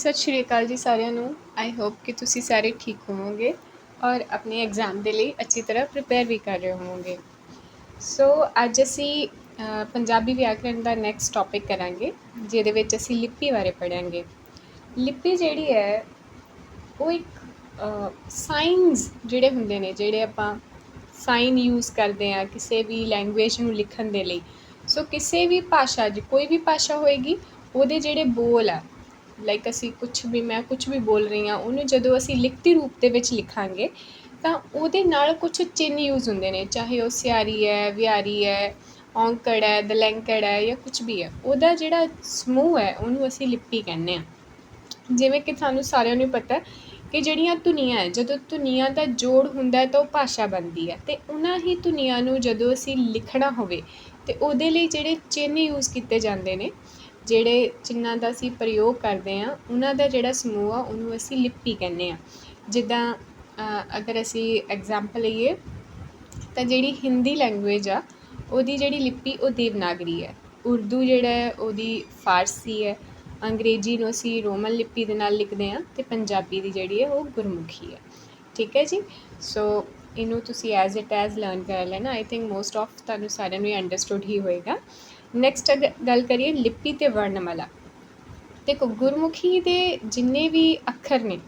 ਸਤਿ ਸ਼੍ਰੀ ਅਕਾਲ ਜੀ ਸਾਰਿਆਂ ਨੂੰ। ਆਈ ਹੋਪ ਕਿ ਤੁਸੀਂ ਸਾਰੇ ਠੀਕ ਹੋਵੋਗੇ ਔਰ ਆਪਣੇ ਐਗਜ਼ਾਮ ਦੇ ਲਈ ਅੱਛੀ ਤਰ੍ਹਾਂ ਪ੍ਰਿਪੇਅਰ ਵੀ ਕਰ ਰਹੇ ਹੋਵੋਗੇ। ਸੋ ਅੱਜ ਅਸੀਂ ਪੰਜਾਬੀ ਵਿਆਕਰਣ ਦਾ ਨੈਕਸਟ ਟੌਪਿਕ ਕਰਾਂਗੇ, ਜਿਹਦੇ ਵਿੱਚ ਅਸੀਂ ਲਿਪੀ ਬਾਰੇ ਪੜ੍ਹਾਂਗੇ। ਲਿਪੀ ਜਿਹੜੀ ਹੈ, ਉਹ ਇੱਕ ਸਾਈਨਸ ਜਿਹੜੇ ਹੁੰਦੇ ਨੇ, ਜਿਹੜੇ ਆਪਾਂ ਸਾਈਨ ਯੂਜ਼ ਕਰਦੇ ਆ ਕਿਸੇ ਵੀ ਲੈਂਗੁਏਜ ਨੂੰ ਲਿਖਣ ਦੇ ਲਈ। ਸੋ ਕਿਸੇ ਵੀ ਭਾਸ਼ਾ 'ਚ, ਕੋਈ ਵੀ ਭਾਸ਼ਾ ਹੋਏਗੀ, ਉਹਦੇ ਜਿਹੜੇ ਬੋਲ ਆ ਲਾਈਕ ਅਸੀਂ ਕੁਝ ਵੀ, ਮੈਂ ਕੁਝ ਵੀ ਬੋਲ ਰਹੀ ਹਾਂ, ਉਹਨੂੰ ਜਦੋਂ ਅਸੀਂ ਲਿਖਤੀ ਰੂਪ ਦੇ ਵਿੱਚ ਲਿਖਾਂਗੇ, ਤਾਂ ਉਹਦੇ ਨਾਲ ਕੁਝ ਚਿੰਨ੍ਹ ਯੂਜ਼ ਹੁੰਦੇ ਨੇ, ਚਾਹੇ ਉਹ ਸਿਆਰੀ ਹੈ ਵਿਆਰੀ ਹੈ, ਔਂਕੜ ਹੈ, ਦਲੈਂਕੜ ਹੈ ਜਾਂ ਕੁਝ ਵੀ ਹੈ। ਉਹਦਾ ਜਿਹੜਾ ਸਮੂਹ ਹੈ, ਉਹਨੂੰ ਅਸੀਂ ਲਿਪੀ ਕਹਿੰਦੇ ਆ ਜਿਵੇਂ ਕਿ ਤੁਹਾਨੂੰ ਸਾਰਿਆਂ ਨੂੰ ਪਤਾ ਕਿ ਜਿਹੜੀਆਂ ਧੁਨੀਆਂ ਹੈ, ਜਦੋਂ ਧੁਨੀਆਂ ਦਾ ਜੋੜ ਹੁੰਦਾ ਤਾਂ ਉਹ ਭਾਸ਼ਾ ਬਣਦੀ ਹੈ। ਤੇ ਉਹਨਾਂ ਹੀ ਧੁਨੀਆਂ ਨੂੰ ਜਦੋਂ ਅਸੀਂ ਲਿਖਣਾ ਹੋਵੇ, ਤੇ ਉਹਦੇ ਲਈ ਜਿਹੜੇ ਚਿੰਨ੍ਹ ਯੂਜ਼ ਕੀਤੇ ਜਾਂਦੇ ਨੇ ਜਿਹੜੇ ਚਿੰਨ੍ਹਾਂ ਦਾ ਅਸੀਂ ਪ੍ਰਯੋਗ ਕਰਦੇ ਹਾਂ, ਉਹਨਾਂ ਦਾ ਜਿਹੜਾ ਸਮੂਹ ਆ, ਉਹਨੂੰ ਅਸੀਂ ਲਿਪੀ ਕਹਿੰਦੇ ਹਾਂ। ਜਿੱਦਾਂ ਅਗਰ ਅਸੀਂ ਐਗਜ਼ਾਮਪਲ ਲਈਏ, ਤਾਂ ਜਿਹੜੀ ਹਿੰਦੀ ਲੈਂਗੁਏਜ ਆ, ਉਹਦੀ ਜਿਹੜੀ ਲਿਪੀ, ਉਹ ਦੇਵਨਾਗਰੀ ਹੈ। ਉਰਦੂ ਜਿਹੜਾ ਹੈ, ਉਹਦੀ ਫਾਰਸੀ ਹੈ। ਅੰਗਰੇਜ਼ੀ ਨੂੰ ਅਸੀਂ ਰੋਮਨ ਲਿਪੀ ਦੇ ਨਾਲ ਲਿਖਦੇ ਹਾਂ ਤੇ ਪੰਜਾਬੀ ਦੀ ਜਿਹੜੀ ਹੈ, ਉਹ ਗੁਰਮੁਖੀ ਹੈ। ਠੀਕ ਹੈ ਜੀ? ਸੋ ਇਹਨੂੰ ਤੁਸੀਂ ਐਜ਼ ਇਟ ਐਜ਼ ਲਰਨ ਕਰ ਲੈਣਾ। ਆਈ ਥਿੰਕ ਮੋਸਟ ਆਫ ਤੁਹਾਨੂੰ ਸਾਰਿਆਂ ਨੂੰ ਅੰਡਰਸਟੂਡ ਹੀ ਹੋਏਗਾ। ਨੈਕਸਟ ਗੱਲ ਕਰੀਏ ਲਿਪੀ ਤੇ ਵਰਣਮਾਲਾ। ਦੇਖੋ, ਗੁਰਮੁਖੀ ਦੇ ਜਿੰਨੇ ਵੀ ਅੱਖਰ ਨੇ,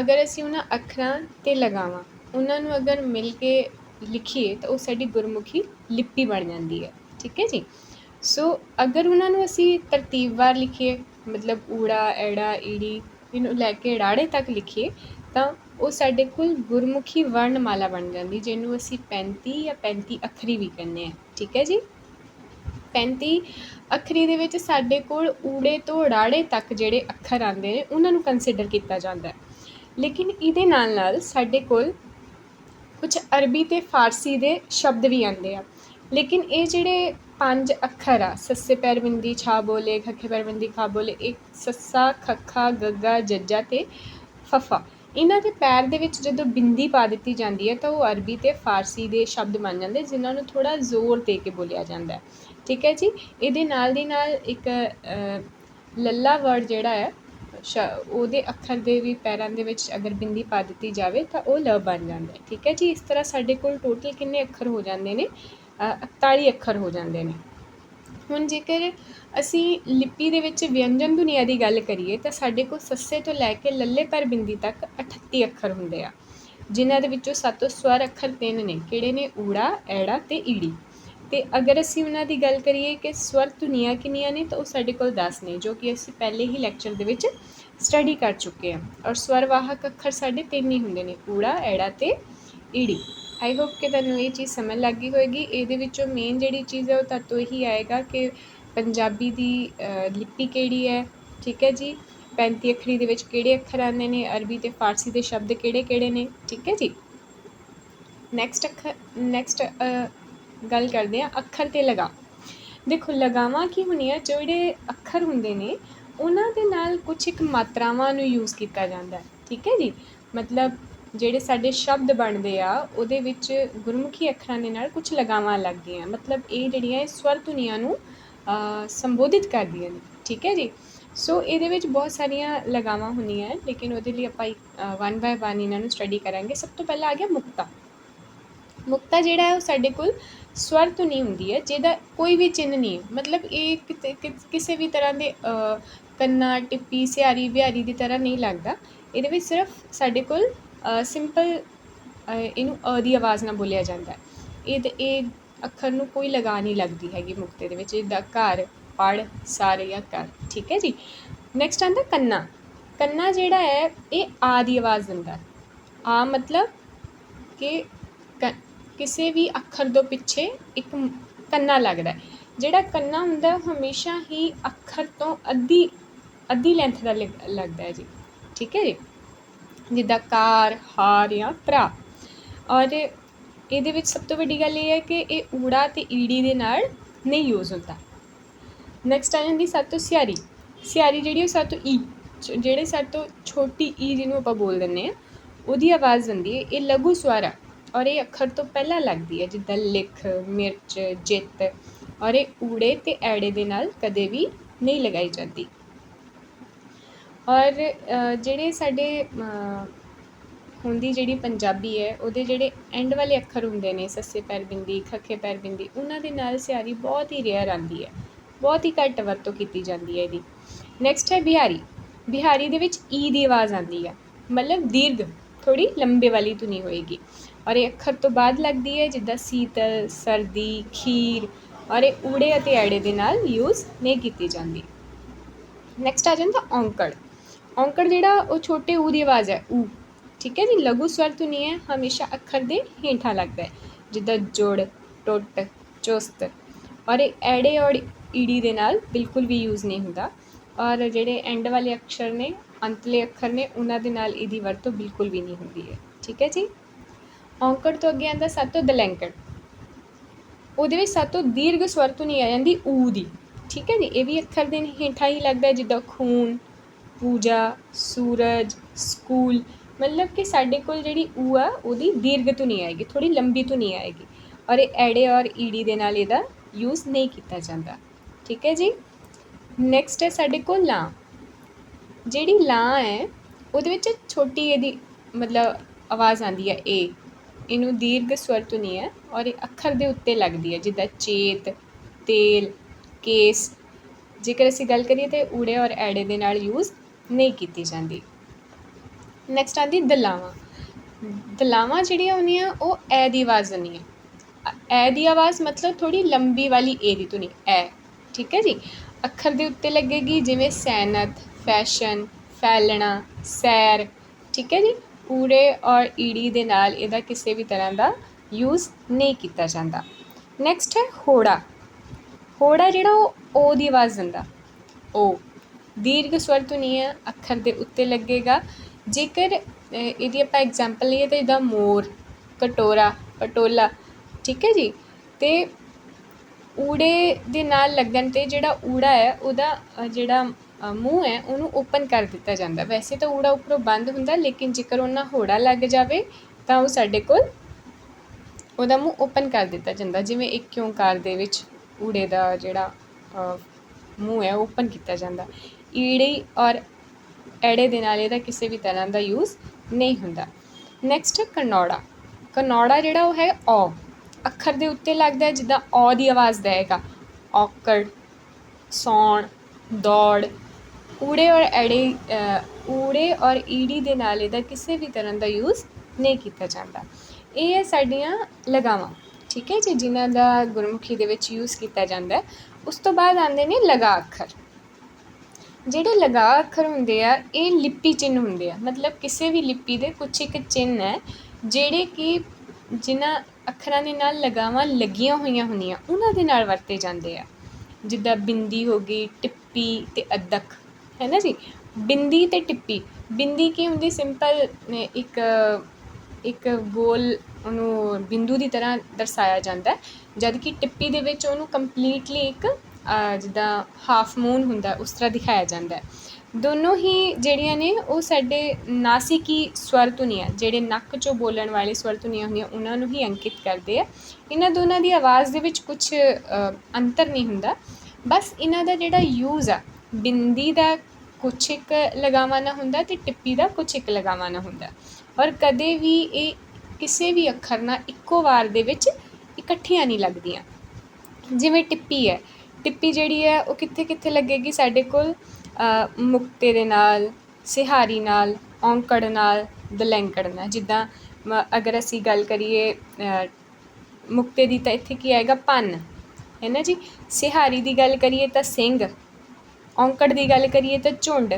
ਅਗਰ ਅਸੀਂ ਉਹਨਾਂ ਅੱਖਰਾਂ ਤੇ ਲਗਾਵਾਂ, ਉਹਨਾਂ ਨੂੰ ਅਗਰ ਮਿਲ ਕੇ ਲਿਖੀਏ, ਤਾਂ ਉਹ ਸਾਡੀ ਗੁਰਮੁਖੀ ਲਿਪੀ ਬਣ ਜਾਂਦੀ ਹੈ। ਠੀਕ ਹੈ ਜੀ? ਸੋ ਅਗਰ ਉਹਨਾਂ ਨੂੰ ਅਸੀਂ ਤਰਤੀਬਵਾਰ ਲਿਖੀਏ, ਮਤਲਬ ਊੜਾ, ਐੜਾ, ਈੜੀ, ਇਹਨੂੰ ਲੈ ਕੇ ਰਾੜੇ ਤੱਕ ਲਿਖੀਏ, ਤਾਂ ਉਹ ਸਾਡੇ ਕੋਲ ਗੁਰਮੁਖੀ ਵਰਣਮਾਲਾ ਬਣ ਜਾਂਦੀ, ਜਿਹਨੂੰ ਅਸੀਂ 35 ਜਾਂ 35 ਅੱਖਰੀ ਵੀ ਕਹਿੰਦੇ ਆ ਠੀਕ ਹੈ ਜੀ? 35 ਅੱਖਰੀ ਦੇ ਵਿੱਚ ਸਾਡੇ ਕੋਲ ਊੜੇ ਤੋਂ ਰਾੜੇ ਤੱਕ ਜਿਹੜੇ ਅੱਖਰ ਆਉਂਦੇ ਨੇ, ਉਹਨਾਂ ਨੂੰ ਕੰਸੀਡਰ ਕੀਤਾ ਜਾਂਦਾ ਹੈ। ਲੇਕਿਨ ਇਹਦੇ ਨਾਲ ਨਾਲ ਸਾਡੇ ਕੋਲ ਕੁਝ ਅਰਬੀ ਤੇ ਫਾਰਸੀ ਦੇ ਸ਼ਬਦ ਵੀ ਆਉਂਦੇ ਆ। ਲੇਕਿਨ ਇਹ ਜਿਹੜੇ ਪੰਜ ਅੱਖਰ ਆ, ਸੱਸੇ ਪੈਰ ਬਿੰਦੀ ਛਾ ਬੋਲੇ, ਖੱਖੇ ਪੈਰ ਬਿੰਦੀ ਖਾ ਬੋਲੇ ਇੱਕ ਸੱਸਾ, ਖੱਖਾ, ਗੱਗਾ, ਜੱਜਾ ਤੇ ਫਫਾ। ਇਹਨਾਂ ਦੇ ਪੈਰ ਦੇ ਵਿੱਚ ਜਦੋਂ ਬਿੰਦੀ ਪਾ ਦਿੱਤੀ ਜਾਂਦੀ ਹੈ ਤਾਂ ਉਹ ਅਰਬੀ ਅਤੇ ਫਾਰਸੀ ਦੇ ਸ਼ਬਦ ਬਣ ਜਾਂਦੇ ਜਿਨ੍ਹਾਂ ਨੂੰ ਥੋੜ੍ਹਾ ਜ਼ੋਰ ਦੇ ਕੇ ਬੋਲਿਆ ਜਾਂਦਾ ਠੀਕ ਹੈ ਜੀ? ਇਹਦੇ ਨਾਲ ਦੀ ਨਾਲ ਇੱਕ ਲੱਲਾ ਵਰਡ ਜਿਹੜਾ ਹੈ ਸ਼- ਉਹਦੇ ਅੱਖਰ ਦੇ ਵੀ ਪੈਰਾਂ ਦੇ ਵਿੱਚ ਅਗਰ ਬਿੰਦੀ ਪਾ ਦਿੱਤੀ ਜਾਵੇ ਤਾਂ ਉਹ ਲ ਬਣ ਜਾਂਦਾ ਠੀਕ ਹੈ ਜੀ? ਇਸ ਤਰ੍ਹਾਂ ਸਾਡੇ ਕੋਲ ਟੋਟਲ ਕਿੰਨੇ ਅੱਖਰ ਹੋ ਜਾਂਦੇ ਨੇ? ਅ, 41 ਅੱਖਰ ਹੋ ਜਾਂਦੇ ਨੇ। ਹੁਣ ਜੇਕਰ ਅਸੀਂ ਲਿਪੀ ਦੇ ਵਿੱਚ ਵਿਅੰਜਨ ਧੁਨੀਆਂ ਦੀ ਗੱਲ ਕਰੀਏ ਤਾਂ ਸਾਡੇ ਕੋਲ ਸੱਸੇ ਤੋਂ ਲੈ ਕੇ ਲੱਲੇ ਪਰ ਬਿੰਦੀ ਤੱਕ 38 ਅੱਖਰ ਹੁੰਦੇ ਆ। ਜਿਨ੍ਹਾਂ ਦੇ ਵਿੱਚੋਂ ਸੱਤ ਸਵਰ ਅੱਖਰ ਤਿੰਨ ਨੇ। ਕਿਹੜੇ ਨੇ? ਊੜਾ, ਐੜਾ ਤੇ ਈੜੀ। ਤੇ ਅਗਰ ਅਸੀਂ ਉਹਨਾਂ ਦੀ ਗੱਲ ਕਰੀਏ ਕਿ ਸਵਰ ਧੁਨੀਆਂ ਕਿੰਨੀਆਂ ਨੇ, ਤਾਂ ਉਹ ਸਾਡੇ ਕੋਲ 10 ਨੇ, ਜੋ ਕਿ ਅਸੀਂ ਪਹਿਲੇ ਹੀ ਲੈਕਚਰ ਦੇ ਵਿੱਚ ਸਟੱਡੀ ਕਰ ਚੁੱਕੇ ਹਾਂ। ਔਰ ਸਵਰ ਵਾਹਕ ਅੱਖਰ ਸਾਡੇ ਤਿੰਨ ਹੀ ਹੁੰਦੇ ਨੇ। ਊੜਾ, ਐੜਾ ਤੇ ਈੜੀ। ਆਈ ਹੋਪ ਕਿ ਤੁਹਾਨੂੰ ਇਹ ਚੀਜ਼ ਸਮਝ ਲੱਗ ਗਈ ਹੋਏਗੀ। ਇਹਦੇ ਵਿੱਚੋਂ ਮੇਨ ਜਿਹੜੀ ਚੀਜ਼ ਹੈ ਉਹ ਤੱਤੋਂ ਇਹੀ ਆਏਗਾ ਕਿ ਪੰਜਾਬੀ ਦੀ ਲਿਪੀ ਕਿਹੜੀ ਹੈ, ਠੀਕ ਹੈ ਜੀ? 35 ਅੱਖਰੀ ਦੇ ਵਿੱਚ ਕਿਹੜੇ ਅੱਖਰ ਆਉਂਦੇ ਨੇ? ਅਰਬੀ ਤੇ ਫਾਰਸੀ ਦੇ ਸ਼ਬਦ ਕਿਹੜੇ ਕਿਹੜੇ ਨੇ? ਠੀਕ ਹੈ ਜੀ? ਨੈਕਸਟ ਅੱਖਰ ਨੈਕਸਟ ਗੱਲ ਕਰਦੇ ਆ ਅੱਖਰ ਤੇ ਲਗਾ। ਦੇਖੋ, ਲਗਾਵਾਂ ਕੀ ਹੁੰਦੀਆਂ? ਜਿਹੜੇ ਅੱਖਰ ਹੁੰਦੇ ਨੇ, ਉਹਨਾਂ ਦੇ ਨਾਲ ਕੁਝ ਇੱਕ ਮਾਤਰਾਵਾਂ ਨੂੰ ਯੂਜ਼ ਕੀਤਾ ਜਾਂਦਾ ਹੈ। ਠੀਕ ਹੈ ਜੀ? ਮਤਲਬ ਜਿਹੜੇ ਸਾਡੇ ਸ਼ਬਦ ਬਣਦੇ ਆ ਉਹਦੇ ਵਿੱਚ ਗੁਰਮੁਖੀ ਅੱਖਰਾਂ ਦੇ ਨਾਲ ਕੁਝ ਲਗਾਵਾਂ ਲੱਗਦੀਆਂ। ਮਤਲਬ ਇਹ ਜਿਹੜੀਆਂ ਇਹ ਸਵਰ ਧੁਨੀਆਂ ਨੂੰ ਸੰਬੋਧਿਤ ਕਰਦੀਆਂ ਨੇ। ਠੀਕ ਹੈ ਜੀ? ਸੋ ਇਹਦੇ ਵਿੱਚ ਬਹੁਤ ਸਾਰੀਆਂ ਲਗਾਵਾਂ ਹੁੰਦੀਆਂ ਲੇਕਿਨ ਉਹਦੇ ਲਈ ਆਪਾਂ ਵਨ ਬਾਏ ਵਨ ਇਹਨਾਂ ਨੂੰ ਸਟੱਡੀ ਕਰਾਂਗੇ। ਸਭ ਤੋਂ ਪਹਿਲਾਂ ਆ ਗਿਆ ਮੁਕਤਾ। ਮੁਕਤਾ ਜਿਹੜਾ ਹੈ ਉਹ ਸਾਡੇ ਕੋਲ ਸਵਰ ਧੁਨੀ ਹੁੰਦੀ ਹੈ ਜਿਹਦਾ ਕੋਈ ਵੀ ਚਿੰਨ੍ਹ ਨਹੀਂ ਮਤਲਬ ਇਹ ਕਿਤੇ ਕਿਸ- ਕਿਸੇ ਵੀ ਤਰ੍ਹਾਂ ਦੇ ਅ, ਕੰਨਾ ਟਿੱਪੀ ਸਿਆਰੀ ਬਿਹਾਰੀ ਦੀ ਤਰ੍ਹਾਂ ਨਹੀਂ ਲੱਗਦਾ। ਇਹਦੇ ਵਿੱਚ ਸਿਰਫ ਸਾਡੇ ਕੋਲ ਸਿੰਪਲ ਇਹਨੂੰ ਅ ਦੀ ਆਵਾਜ਼ ਨਾਲ ਬੋਲਿਆ ਜਾਂਦਾ ਹੈ। ਇਹ ਤੇ- ਇਹ ਅੱਖਰ ਨੂੰ ਕੋਈ ਲਗਾ ਨਹੀਂ ਲੱਗਦੀ ਹੈਗੀ ਮੁਕਤੇ ਦੇ ਵਿੱਚ। ਇਹਦਾ ਘਰ ਪੜ ਸਾਰੇ ਜਾਂ ਕਰ ਠੀਕ ਹੈ ਜੀ? ਨੈਕਸਟ ਆਉਂਦਾ ਕੰਨਾ। ਕੰਨਾ ਜਿਹੜਾ ਹੈ ਇਹ ਆ ਦੀ ਆਵਾਜ਼ ਦਿੰਦਾ ਆ ਮਤਲਬ ਕਿ ਕ- ਕਿਸੇ ਵੀ ਅੱਖਰ ਤੋਂ ਪਿੱਛੇ ਇੱਕ ਮ- ਕੰਨਾ ਲੱਗਦਾ ਜਿਹੜਾ ਕੰਨਾ ਹੁੰਦਾ ਹੈ, ਹਮੇਸ਼ਾ ਹੀ ਅੱਖਰ ਤੋਂ ਅੱਧੀ ਅੱਧੀ ਲੈਂਥ ਦਾ ਲਿਗ- ਲੱਗਦਾ ਹੈ ਜੀ। ਠੀਕ ਹੈ ਜੀ? ਜਿੱਦਾਂ ਕਾਰ, ਹਾਰ ਜਾਂ ਭਰਾ। ਔਰ ਇਹਦੇ ਵਿੱਚ ਸਭ ਤੋਂ ਵੱਡੀ ਗੱਲ ਇਹ ਹੈ ਕਿ ਇਹ ਊੜਾ ਤੇ ਈੜੀ ਦੇ ਨਾਲ ਨਹੀਂ ਯੂਜ਼ ਹੁੰਦਾ। ਨੈਕਸਟ ਆ ਜਾਂਦੀ ਸਭ ਤੋਂ ਸਿਆਰੀ। ਸਿਆਰੀ ਜਿਹੜੀ ਉਹ ਸਭ ਤੋਂ ਈ ਜਿਹੜੇ ਸਭ ਤੋਂ ਛੋਟੀ ਈ ਜਿਹਨੂੰ ਆਪਾਂ ਬੋਲ ਦਿੰਦੇ ਆ ਉਹਦੀ ਆਵਾਜ਼ ਹੁੰਦੀ ਹੈ, ਇਹ ਲਘੂ ਸਵਾਰਾ ਔਰ ਇਹ ਅੱਖਰ ਤੋਂ ਪਹਿਲਾਂ ਲੱਗਦੀ ਹੈ, ਜਿੱਦਾਂ ਲਿਖ, ਮਿਰਚ, ਜਿੱਤ। ਔਰ ਇਹ ਊੜੇ ਤੇ ਐੜੇ ਦੇ ਨਾਲ ਕਦੇ ਵੀ ਨਹੀਂ ਲਗਾਈ ਜਾਂਦੀ। ਔਰ ਜਿਹੜੇ ਸਾਡੇ ਹੁੰਦੀ ਜਿਹੜੀ ਪੰਜਾਬੀ ਹੈ, ਉਹਦੇ ਜਿਹੜੇ ਐਂਡ ਵਾਲੇ ਅੱਖਰ ਹੁੰਦੇ ਨੇ, ਸੱਸੇ ਪੈਰ ਬਿੰਦੀ, ਖੱਖੇ ਪੈਰ ਬਿੰਦੀ, ਉਹਨਾਂ ਦੇ ਨਾਲ ਸਿਆਰੀ ਬਹੁਤ ਹੀ ਰੇਅਰ ਆਉਂਦੀ ਹੈ। ਬਹੁਤ ਹੀ ਘੱਟ ਵਰਤੋਂ ਕੀਤੀ ਜਾਂਦੀ ਹੈ ਇਹਦੀ। ਨੈਕਸਟ ਹੈ ਬਿਹਾਰੀ। ਬਿਹਾਰੀ ਦੇ ਵਿੱਚ ਈ ਦੀ ਆਵਾਜ਼ ਆਉਂਦੀ ਹੈ। ਮਤਲਬ ਦੀਰਘ ਥੋੜੀ ਲੰਬੇ ਵਾਲੀ ਧੁਨੀ ਹੋਏਗੀ। ਔਰ ਇਹ ਅੱਖਰ ਤੋਂ ਬਾਅਦ ਲੱਗਦੀ ਹੈ, ਜਿੱਦਾਂ ਸੀਤਲ, ਸਰਦੀ, ਖੀਰ, ਔਰ ਇਹ ਊੜੇ ਅਤੇ ਐੜੇ ਦੇ ਨਾਲ ਯੂਜ਼ ਨਹੀਂ ਕੀਤੀ ਜਾਂਦੀ। ਨੈਕਸਟ ਆ ਜਾਂਦਾ ਔਂਕੜ। ਔਂਕੜ ਜਿਹੜਾ ਉਹ ਛੋਟੇ ਊ ਦੀ ਆਵਾਜ਼ ਹੈ। ਊ। ਠੀਕ ਹੈ ਜੀ? ਲਘੂ ਸਵਰ ਧੁਨੀ ਹੈ ਹਮੇਸ਼ਾ ਅੱਖਰ ਦੇ ਹੇਠਾਂ ਲੱਗਦਾ ਹੈ। ਜਿੱਦਾਂ ਜੁੜ ਟੁੱਟ ਚੁਸਤ। ਔਰ ਇਹ ਐੜੇ ਔਰ ਈੜੀ ਦੇ ਨਾਲ ਬਿਲਕੁਲ ਵੀ ਯੂਜ਼ ਨਹੀਂ ਹੁੰਦਾ। ਔਰ ਜਿਹੜੇ ਐਂਡ ਵਾਲੇ ਅਕਸ਼ਰ ਨੇ ਅੰਤਲੇ ਅੱਖਰ ਨੇ ਉਹਨਾਂ ਦੇ ਨਾਲ ਇਹਦੀ ਵਰਤੋਂ ਬਿਲਕੁਲ ਵੀ ਨਹੀਂ ਹੁੰਦੀ ਹੈ। ਠੀਕ ਹੈ ਜੀ? ਔਂਕੜ ਤੋਂ ਅੱਗੇ ਆਂਦਾ ਸਾਤੋਂ ਦਲੈਂਕੜ। ਉਹਦੇ ਵਿੱਚ ਸਾਤੋਂ ਦੀਰਘ ਸਵਰ ਧੁਨੀ ਆ ਜਾਂਦੀ ਊ ਦੀ। ਠੀਕ ਹੈ ਜੀ? ਇਹ ਵੀ ਅੱਖਰ ਦੇ ਹੇਠਾਂ ਹੀ ਲੱਗਦਾ ਜਿੱਦਾਂ ਖੂਨ ਪੂਜਾ, ਸੂਰਜ, ਸਕੂਲ, ਮਤਲਬ ਕਿ ਸਾਡੇ ਕੋਲ ਜਿਹੜੀ ਊ ਆ, ਉਹਦੀ ਦੀਰਘ ਧੁਨੀ ਆਏਗੀ, ਥੋੜ੍ਹੀ ਲੰਬੀ ਧੁਨੀ ਆਏਗੀ। ਔਰ ਇਹ ਐੜੇ ਔਰ ਈੜੀ ਦੇ ਨਾਲ ਇਹਦਾ ਯੂਜ਼ ਨਹੀਂ ਕੀਤਾ ਜਾਂਦਾ। ਠੀਕ ਹੈ ਜੀ? ਨੈਕਸਟ ਹੈ ਸਾਡੇ ਕੋਲ ਲਾਂ। ਜਿਹੜੀ ਲਾਂ ਹੈ, ਉਹਦੇ ਵਿੱਚ ਛੋਟੀ ਇਹਦੀ ਮਤਲਬ ਆਵਾਜ਼ ਆਉਂਦੀ ਹੈ ਏ ਇਹਨੂੰ ਦੀਰਘ ਸਵਰ ਧੁਨੀ ਹੈ, ਔਰ ਇਹ ਅੱਖਰ ਦੇ ਉੱਤੇ ਲੱਗਦੀ ਹੈ, ਜਿੱਦਾਂ ਚੇਤ, ਤੇਲ, ਕੇਸ। ਜੇਕਰ ਅਸੀਂ ਗੱਲ ਕਰੀਏ ਤੇ ਊੜੇ ਔਰ ਐੜੇ ਦੇ ਨਾਲ ਯੂਜ਼ ਨਹੀਂ ਕੀਤੀ ਜਾਂਦੀ। ਨੈਕਸਟ ਆਉਂਦੀ ਦਲਾਵਾਂ। ਦਲਾਵਾਂ ਜਿਹੜੀਆਂ ਹੁੰਦੀਆਂ, ਉਹ ਐ ਦੀ ਆਵਾਜ਼ ਹੁੰਦੀ ਹੈ ਐ ਦੀ ਆਵਾਜ਼ ਮਤਲਬ ਥੋੜੀ ਲੰਬੀ ਵਾਲੀ ਏ ਦੀ ਧੁਨੀ, ਐ। ਠੀਕ ਹੈ ਜੀ? ਅੱਖਰ ਦੇ ਉੱਤੇ ਲੱਗੇਗੀ, ਜਿਵੇਂ ਸੈਨਤ, ਫੈਸ਼ਨ, ਫੈਲਣਾ, ਸੈਰ। ਠੀਕ ਹੈ ਜੀ? ਊੜੇ ਔਰ ਈੜੀ ਦੇ ਨਾਲ ਇਹਦਾ ਕਿਸੇ ਵੀ ਤਰ੍ਹਾਂ ਦਾ ਯੂਜ਼ ਨਹੀਂ ਕੀਤਾ ਜਾਂਦਾ। ਨੈਕਸਟ ਹੈ ਹੋੜਾ। ਹੋੜਾ ਜਿਹੜਾ ਉਹ ਓ ਦੀ ਆਵਾਜ਼ ਦਿੰਦਾ। ਓ ਦੀਰਘ ਸਵਰ ਧੁਨੀ ਹੈ ਅੱਖਰ ਦੇ ਉੱਤੇ ਲੱਗੇਗਾ ਜੇਕਰ ਇਹਦੀ ਆਪਾਂ ਐਗਜ਼ਾਮਪਲ ਲਈਏ ਤਾਂ ਇਹਦਾ ਮੋਰ ਕਟੋਰਾ ਪਟੋਲਾ ਠੀਕ ਹੈ ਜੀ ਤੇ ਊੜੇ ਦੇ ਨਾਲ ਲੱਗਣ ਤੇ ਜਿਹੜਾ ਊੜਾ ਹੈ ਉਹਦਾ ਜਿਹੜਾ ਮੂੰਹ ਹੈ ਉਹਨੂੰ ਓਪਨ ਕਰ ਦਿੱਤਾ ਜਾਂਦਾ ਵੈਸੇ ਤਾਂ ਊੜਾ ਉੱਪਰੋਂ ਬੰਦ ਹੁੰਦਾ ਲੇਕਿਨ ਜੇਕਰ ਉਹਨਾਂ ਹੋੜਾ ਲੱਗ ਜਾਵੇ ਤਾਂ ਉਹ ਸਾਡੇ ਕੋਲ ਉਹਦਾ ਮੂੰਹ ਓਪਨ ਕਰ ਦਿੱਤਾ ਜਾਂਦਾ ਜਿਵੇਂ ਇੱਕ ਓਂਕਾਰ ਦੇ ਵਿੱਚ ਊੜੇ ਦਾ ਜਿਹੜਾ ਮੂੰਹ ਹੈ ਓਪਨ ਕੀਤਾ ਜਾਂਦਾ ਈੜੀ ਔਰ ਐੜੇ ਦੇ ਨਾਲ ਇਹਦਾ ਕਿਸੇ ਵੀ ਤਰ੍ਹਾਂ ਦਾ ਯੂਜ਼ ਨਹੀਂ ਹੁੰਦਾ। ਨੈਕਸਟ ਹੈ ਕਨੌੜਾ। ਕਨੌੜਾ ਜਿਹੜਾ ਉਹ ਹੈ ਔ। ਅੱਖਰ ਦੇ ਉੱਤੇ ਲੱਗਦਾ ਹੈ, ਜਿੱਦਾਂ ਔ ਦੀ ਆਵਾਜ਼ ਦੇਗਾ ਔਕੜ, ਸੌਣ, ਦੌੜ, ਊੜੇ ਔਰ ਐੜੇ ਊੜੇ ਔਰ ਈੜੀ ਦੇ ਨਾਲ ਇਹਦਾ ਕਿਸੇ ਵੀ ਤਰ੍ਹਾਂ ਦਾ ਯੂਜ਼ ਨਹੀਂ ਕੀਤਾ ਜਾਂਦਾ। ਇਹ ਹੈ ਸਾਡੀਆਂ ਲਗਾਵਾਂ, ਠੀਕ ਹੈ ਜੀ, ਜਿਨ੍ਹਾਂ ਦਾ ਗੁਰਮੁਖੀ ਦੇ ਵਿੱਚ ਯੂਜ਼ ਕੀਤਾ ਜਾਂਦਾ ਉਸ ਤੋਂ ਬਾਅਦ ਆਉਂਦੇ ਨੇ ਲਗਾ ਅੱਖਰ। ਜਿਹੜੇ ਲਗਾ ਅੱਖਰ ਹੁੰਦੇ ਆ, ਇਹ ਲਿਪੀ ਚਿੰਨ੍ਹ ਹੁੰਦੇ ਆ। ਮਤਲਬ ਕਿਸੇ ਵੀ ਲਿਪੀ ਦੇ ਕੁਛ ਇੱਕ ਚਿੰਨ੍ਹ ਹੈ, ਜਿਹੜੇ ਕਿ ਜਿਨ੍ਹਾਂ ਅੱਖਰਾਂ ਦੇ ਨਾਲ ਲਗਾਵਾਂ ਲੱਗੀਆਂ ਹੋਈਆਂ ਹੁੰਦੀਆਂ, ਉਹਨਾਂ ਦੇ ਨਾਲ ਵਰਤੇ ਜਾਂਦੇ ਆ। ਜਿੱਦਾਂ ਬਿੰਦੀ ਹੋ ਗਈ, ਟਿੱਪੀ ਅਤੇ ਅੱਧਕ ਹੈ ਨਾ ਜੀ? ਬਿੰਦੀ ਅਤੇ ਟਿੱਪੀ। ਬਿੰਦੀ ਕੀ ਹੁੰਦੀ? ਸਿੰਪਲ ਇੱਕ ਇੱਕ ਗੋਲ ਉਹਨੂੰ ਬਿੰਦੂ ਦੀ ਤਰ੍ਹਾਂ ਦਰਸਾਇਆ ਜਾਂਦਾ ਹੈ। ਜਦ ਕਿ ਟਿੱਪੀ ਦੇ ਵਿੱਚ ਉਹਨੂੰ ਕੰਪਲੀਟਲੀ ਇੱਕ ਜਿੱਦਾਂ ਹਾਫ ਮੂਨ ਹੁੰਦਾ, ਉਸ ਤਰ੍ਹਾਂ ਦਿਖਾਇਆ ਜਾਂਦਾ ਦੋਨੋਂ ਹੀ ਜਿਹੜੀਆਂ ਨੇ, ਉਹ ਸਾਡੇ ਨਾਸਿਕੀ ਸਵਰ ਧੁਨੀਆਂ ਜਿਹੜੇ ਨੱਕ 'ਚੋਂ ਬੋਲਣ ਵਾਲੇ ਸਵਰ ਧੁਨੀਆਂ ਹੁੰਦੀਆਂ, ਉਹਨਾਂ ਨੂੰ ਹੀ ਅੰਕਿਤ ਕਰਦੇ ਆ। ਇਹਨਾਂ ਦੋਨਾਂ ਦੀ ਆਵਾਜ਼ ਦੇ ਵਿੱਚ ਕੁਝ ਅੰਤਰ ਨਹੀਂ ਹੁੰਦਾ। ਬਸ ਇਹਨਾਂ ਦਾ ਜਿਹੜਾ ਯੂਜ਼ ਆ, ਬਿੰਦੀ ਦਾ ਕੁਛ ਇੱਕ ਲਗਾਵਾਂ ਨਾ ਹੁੰਦਾ ਤੇ ਟਿੱਪੀ ਦਾ ਕੁਛ ਇੱਕ ਲਗਾਵਾਂ ਨਾ ਹੁੰਦਾ। ਔਰ ਕਦੇ ਵੀ ਇਹ ਕਿਸੇ ਵੀ ਅੱਖਰ ਨਾਲ ਇੱਕੋ ਵਾਰ ਦੇ ਵਿੱਚ ਇਕੱਠੀਆਂ ਨਹੀਂ ਲੱਗਦੀਆਂ। ਜਿਵੇਂ ਟਿੱਪੀ ਹੈ ਟਿੱਪੀ ਜਿਹੜੀ ਹੈ ਉਹ ਕਿੱਥੇ ਕਿੱਥੇ ਲੱਗੇਗੀ ਸਾਡੇ ਕੋਲ? ਮੁਕਤੇ ਦੇ ਨਾਲ, ਸਿਹਾਰੀ ਨਾਲ, ਔਂਕੜ ਨਾਲ, ਦਲੈਂਕੜ ਨਾਲ। ਜਿੱਦਾਂ ਮ- ਅਗਰ ਅਸੀਂ ਗੱਲ ਕਰੀਏ ਮੁਕਤੇ ਦੀ ਤਾਂ ਇੱਥੇ ਕੀ ਆਏਗਾ? ਪੰਨ। ਹੈ ਨਾ ਜੀ? ਸਿਹਾਰੀ ਦੀ ਗੱਲ ਕਰੀਏ ਤਾਂ ਸਿੰਘ ਔਂਕੜ ਦੀ ਗੱਲ ਕਰੀਏ ਤਾਂ ਝੁੰਡ।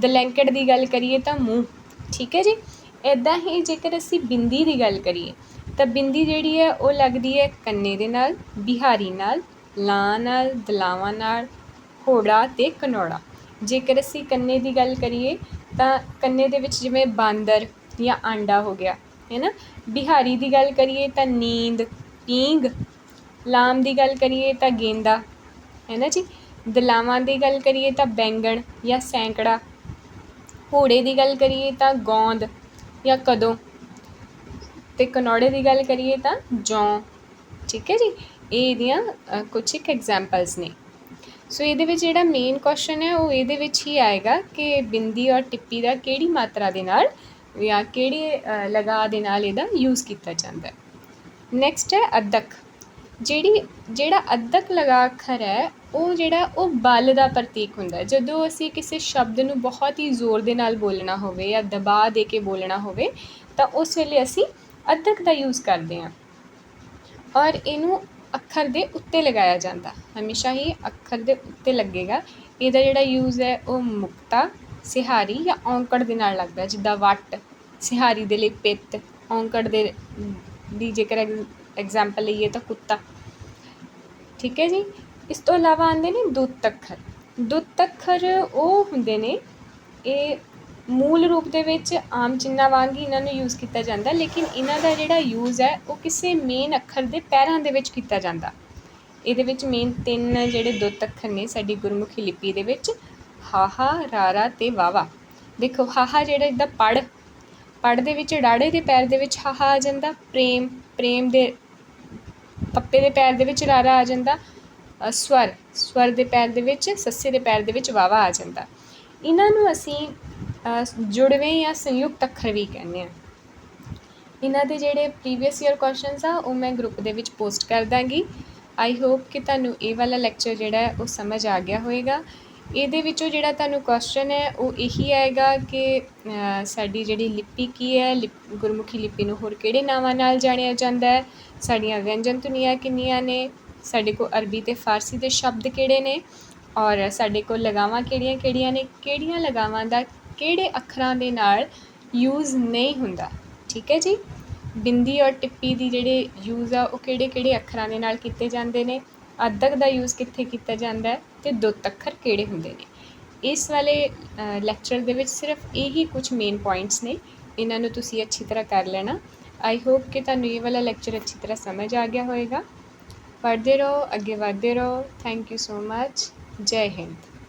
ਦਲੈਂਕੜ ਦੀ ਗੱਲ ਕਰੀਏ ਤਾਂ ਮੂੰਹ। ਠੀਕ ਹੈ ਜੀ? ਇਦਾਂ ਹੀ ਜੇਕਰ ਅਸੀਂ ਬਿੰਦੀ ਦੀ ਗੱਲ ਕਰੀਏ, ਤਾਂ ਬਿੰਦੀ ਜਿਹੜੀ ਹੈ ਉਹ ਲੱਗਦੀ ਹੈ ਕੰਨੇ ਦੇ ਨਾਲ, ਬਿਹਾਰੀ ਨਾਲ ਲਾਂ ਨਾਲ, ਦਲਾਵਾਂ ਨਾਲ, ਘੋੜਾ ਅਤੇ ਕਨੌੜਾ। ਜੇਕਰ ਅਸੀਂ ਕੰਨੇ ਦੀ ਗੱਲ ਕਰੀਏ, ਤਾਂ ਕੰਨੇ ਦੇ ਵਿੱਚ ਜਿਵੇਂ ਬਾਂਦਰ ਜਾਂ ਆਂਡਾ ਹੋ ਗਿਆ ਹੈ ਨਾ ਬਿਹਾਰੀ ਦੀ ਗੱਲ ਕਰੀਏ ਤਾਂ ਨੀਂਦ ਪੀਂਗ ਲਾਮ ਦੀ ਗੱਲ ਕਰੀਏ ਤਾਂ ਗੇਂਦਾ ਹੈ ਨਾ ਜੀ? ਦਲਾਵਾਂ ਦੀ ਗੱਲ ਕਰੀਏ ਤਾਂ ਬੈਂਗਣ ਜਾਂ ਸੈਂਕੜਾ। ਘੋੜੇ ਦੀ ਗੱਲ ਕਰੀਏ ਤਾਂ ਗੋਂਦ ਜਾਂ ਕਦੋਂ। ਤੇ ਕਨੌੜੇ ਦੀ ਗੱਲ ਕਰੀਏ ਤਾਂ ਜੌਂ, ਠੀਕ ਹੈ ਜੀ? ਇਹ ਇਹਦੀਆਂ ਅ, ਕੁਛ ਇੱਕ ਐਗਜ਼ਾਮਪਲਸ ਨੇ। ਸੋ ਇਹਦੇ ਵਿੱਚ ਜਿਹੜਾ ਮੇਨ ਕੁਐਸਚਨ ਹੈ ਉਹ ਇਹਦੇ ਵਿੱਚ ਹੀ ਆਏਗਾ ਕਿ ਬਿੰਦੀ ਔਰ ਟਿੱਪੀ ਦਾ ਕਿਹੜੀ ਮਾਤਰਾ ਦੇ ਨਾਲ ਜਾਂ ਕਿਹੜੇ ਅ, ਲਗਾ ਦੇ ਨਾਲ ਇਹਦਾ ਯੂਜ਼ ਕੀਤਾ ਜਾਂਦਾ ਹੈ। ਨੈਕਸਟ ਹੈ ਅਦਕ। ਜਿਹੜੀ ਜਿਹੜਾ ਅਦਕ ਲਗਾ ਅੱਖਰ ਹੈ ਉਹ ਜਿਹੜਾ ਉਹ ਬਲ ਦਾ ਪ੍ਰਤੀਕ ਹੁੰਦਾ ਜਦੋਂ ਅਸੀਂ ਕਿਸੇ ਸ਼ਬਦ ਨੂੰ ਬਹੁਤ ਹੀ ਜ਼ੋਰ ਦੇ ਨਾਲ ਬੋਲਣਾ ਹੋਵੇ ਜਾਂ ਦਬਾਅ ਦੇ ਕੇ ਬੋਲਣਾ ਹੋਵੇ ਤਾਂ ਉਸ ਵੇਲੇ ਅਸੀਂ ਅਦਕ ਦਾ ਯੂਜ਼ ਕਰਦੇ ਹਾਂ। ਔਰ ਇਹਨੂੰ ਅੱਖਰ ਦੇ ਉੱਤੇ ਲਗਾਇਆ ਜਾਂਦਾ। ਹਮੇਸ਼ਾ ਹੀ ਅੱਖਰ ਦੇ ਉੱਤੇ ਲੱਗੇਗਾ। ਇਹਦਾ ਜਿਹੜਾ ਯੂਜ਼ ਹੈ, ਉਹ ਮੁਕਤਾ, ਸਿਹਾਰੀ ਜਾਂ ਔਂਕੜ ਦੇ ਨਾਲ ਲੱਗਦਾ ਜਿੱਦਾਂ ਵੱਟ, ਸਿਹਾਰੀ ਦੇ ਲਈ ਪਿੱਤ, ਔਂਕੜ ਦੇ ਦੀ ਜੇਕਰ ਐਗਜ਼ਾਮਪਲ ਲਈਏ ਤਾਂ ਕੁੱਤਾ। ਠੀਕ ਹੈ ਜੀ? ਇਸ ਤੋਂ ਇਲਾਵਾ ਆਉਂਦੇ ਨੇ ਦੁੱਤ ਅੱਖਰ। ਦੁੱਤ ਅੱਖਰ ਉਹ ਹੁੰਦੇ ਨੇ, ਇਹ ਮੂਲ ਰੂਪ ਦੇ ਵਿੱਚ ਆਮ ਚਿੰਨ੍ਹਾਂ ਵਾਂਗ ਹੀ ਇਹਨਾਂ ਨੂੰ ਯੂਜ਼ ਕੀਤਾ ਜਾਂਦਾ, ਲੇਕਿਨ ਇਹਨਾਂ ਦਾ ਜਿਹੜਾ ਯੂਜ਼ ਹੈ, ਉਹ ਕਿਸੇ ਮੇਨ ਅੱਖਰ ਦੇ ਪੈਰਾਂ ਦੇ ਵਿੱਚ ਕੀਤਾ ਜਾਂਦਾ। ਇਹਦੇ ਵਿੱਚ ਮੇਨ ਤਿੰਨ ਜਿਹੜੇ ਦੁੱਤ ਅੱਖਰ ਨੇ ਸਾਡੀ ਗੁਰਮੁਖੀ ਲਿਪੀ ਦੇ ਵਿੱਚ, ਹਾਹਾ, ਰਾਰਾ ਤੇ ਵਾਵਾ। ਦੇਖੋ, ਹਾਹਾ ਜਿਹੜਾ ਇਦਾਂ ਪੜ ਪੜ ਦੇ ਵਿੱਚ ਡਾੜੇ ਦੇ ਪੈਰ ਦੇ ਵਿੱਚ ਹਾਹਾ ਆ ਜਾਂਦਾ, ਪ੍ਰੇਮ ਪ੍ਰੇਮ ਦੇ ਪੱਪੇ ਦੇ ਪੈਰ ਦੇ ਵਿੱਚ ਰਾਰਾ ਆ ਜਾਂਦਾ ਸਵਰ ਸਵਰ ਦੇ ਪੈਰ ਦੇ ਵਿੱਚ, ਸੱਸੇ ਦੇ ਪੈਰ ਦੇ ਵਿੱਚ ਵਾਵਾ ਆ ਜਾਂਦਾ। ਇਹਨਾਂ ਨੂੰ ਅਸੀਂ ਜੁੜਵੇਂ ਜਾਂ ਸੰਯੁਕਤ ਅੱਖਰ ਵੀ ਕਹਿੰਦੇ ਆ। ਇਹਨਾਂ ਦੇ ਜਿਹੜੇ ਪ੍ਰੀਵੀਅਸ ਈਅਰ ਕੁਐਸਚਨਸ ਆ, ਉਹ ਮੈਂ ਗਰੁੱਪ ਦੇ ਵਿੱਚ ਪੋਸਟ ਕਰ ਦਾਂਗੀ। ਆਈ ਹੋਪ ਕਿ ਤੁਹਾਨੂੰ ਇਹ ਵਾਲਾ ਲੈਕਚਰ ਜਿਹੜਾ ਉਹ ਸਮਝ ਆ ਗਿਆ ਹੋਵੇਗਾ ਇਹਦੇ ਵਿੱਚੋਂ ਜਿਹੜਾ ਤੁਹਾਨੂੰ ਕੁਐਸਚਨ ਹੈ, ਉਹ ਇਹੀ ਆਏਗਾ ਕਿ ਸਾਡੀ ਜਿਹੜੀ ਲਿਪੀ ਕੀ ਹੈ, ਲਿਪ- ਗੁਰਮੁਖੀ ਲਿਪੀ ਨੂੰ ਹੋਰ ਕਿਹੜੇ ਨਾਵਾਂ ਨਾਲ ਜਾਣਿਆ ਜਾਂਦਾ ਹੈ? ਸਾਡੀਆਂ ਵਿਅੰਜਨ ਧੁਨੀਆਂ ਕਿੰਨੀਆਂ ਨੇ? ਸਾਡੇ ਕੋਲ ਅਰਬੀ ਤੇ ਫਾਰਸੀ ਦੇ ਸ਼ਬਦ ਕਿਹੜੇ ਨੇ? ਔਰ ਸਾਡੇ ਕੋਲ ਲਗਾਵਾਂ ਕਿਹੜੀਆਂ ਕਿਹੜੀਆਂ ਨੇ? ਕਿਹੜੀਆਂ ਲਗਾਵਾਂ ਦਾ ਕਿਹੜੇ ਅੱਖਰਾਂ ਦੇ ਨਾਲ ਯੂਜ਼ ਨਹੀਂ ਹੁੰਦਾ? ਠੀਕ ਹੈ ਜੀ? ਬਿੰਦੀ ਔਰ ਟਿੱਪੀ ਦੀ ਜਿਹੜੇ ਯੂਜ਼ ਆ, ਉਹ ਕਿਹੜੇ ਕਿਹੜੇ ਅੱਖਰਾਂ ਦੇ ਨਾਲ ਕੀਤੇ ਜਾਂਦੇ ਨੇ? ਅਦਕ ਦਾ ਯੂਜ਼ ਕਿੱਥੇ ਕੀਤਾ ਜਾਂਦਾ ਹੈ ਤੇ ਦੁੱਤ ਅੱਖਰ ਕਿਹੜੇ ਹੁੰਦੇ ਨੇ? ਇਸ ਵਾਲੇ ਲੈਕਚਰ ਦੇ ਵਿੱਚ ਸਿਰਫ ਇਹੀ ਕੁਝ ਮੇਨ ਪੁਆਇੰਟਸ ਨੇ। ਇਹਨਾਂ ਨੂੰ ਤੁਸੀਂ ਅੱਛੀ ਤਰ੍ਹਾਂ ਕਰ ਲੈਣਾ। ਆਈ ਹੋਪ ਕਿ ਤੁਹਾਨੂੰ ਇਹ ਵਾਲਾ ਲੈਕਚਰ ਅੱਛੀ ਤਰ੍ਹਾਂ ਸਮਝ ਆ ਗਿਆ ਹੋਵੇਗਾ ਪੜ੍ਹਦੇ ਰਹੋ, ਅੱਗੇ ਵਧਦੇ ਰਹੋ। ਥੈਂਕ ਯੂ ਸੋ ਮੱਚ ਜੈ ਹਿੰਦ।